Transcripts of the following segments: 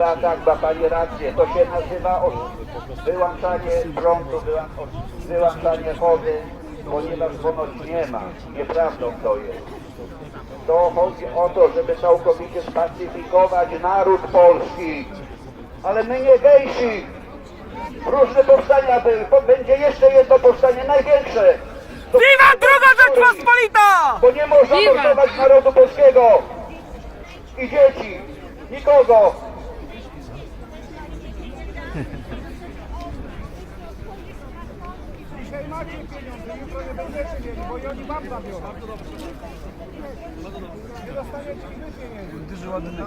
Tak, tak, ma Pani rację. To się nazywa wyłączanie prądu, wyłą- wyłączanie wody, ponieważ ponoć nie ma. Nieprawdą to jest. To chodzi o to, żeby całkowicie spacyfikować naród polski. Ale my nie gejsi. Różne powstania były. Po- Będzie jeszcze jedno powstanie, największe. To- Wiwa druga Rzeczpospolita! Bo nie można mordować narodu polskiego i dzieci. Nikogo. Thank you. Macie pieniądze, jutro nie będziecie mieli, bo i oni wam zabiorą. Nie dostaniecie i wy pieniędzy. Duży ładunek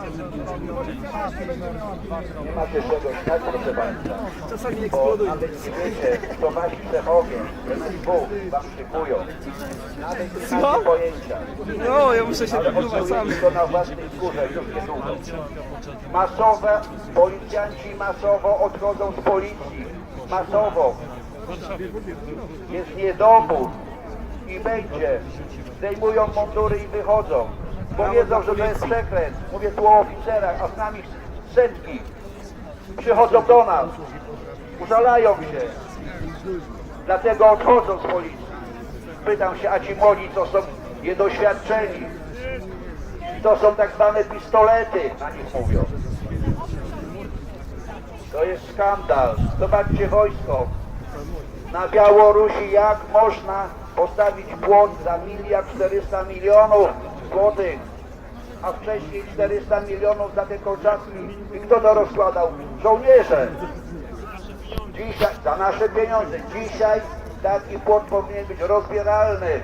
nie macie czegoś tak, proszę Państwa. Czasami Bo eksploduje. nawet nie wiecie, to wasi szefowie, ten Bóg wam szykują. Nawet nie Co? macie pojęcia. No, ja muszę się Ale wypluwać sam. to na własnej skórze już niedługo. Masowe, policjanci masowo odchodzą z policji. Masowo. Jest niedobór. I będzie. Zdejmują mundury i wychodzą. Bo wiedzą, że to jest przekręt. Mówię tu o oficerach, a z nami setki. Przychodzą do nas. Użalają się. Dlatego odchodzą z policji. Pytam się, a ci młodzi to są niedoświadczeni. To są tak zwane pistolety, na nich mówią. To jest skandal. Zobaczcie wojsko. Na Białorusi jak można postawić płot za miliard 400 milionów złotych, a wcześniej 400 milionów za te kolczaski. I kto to rozkładał? Żołnierze. Dzisiaj, za nasze pieniądze. Dzisiaj taki płot powinien być rozbieralny.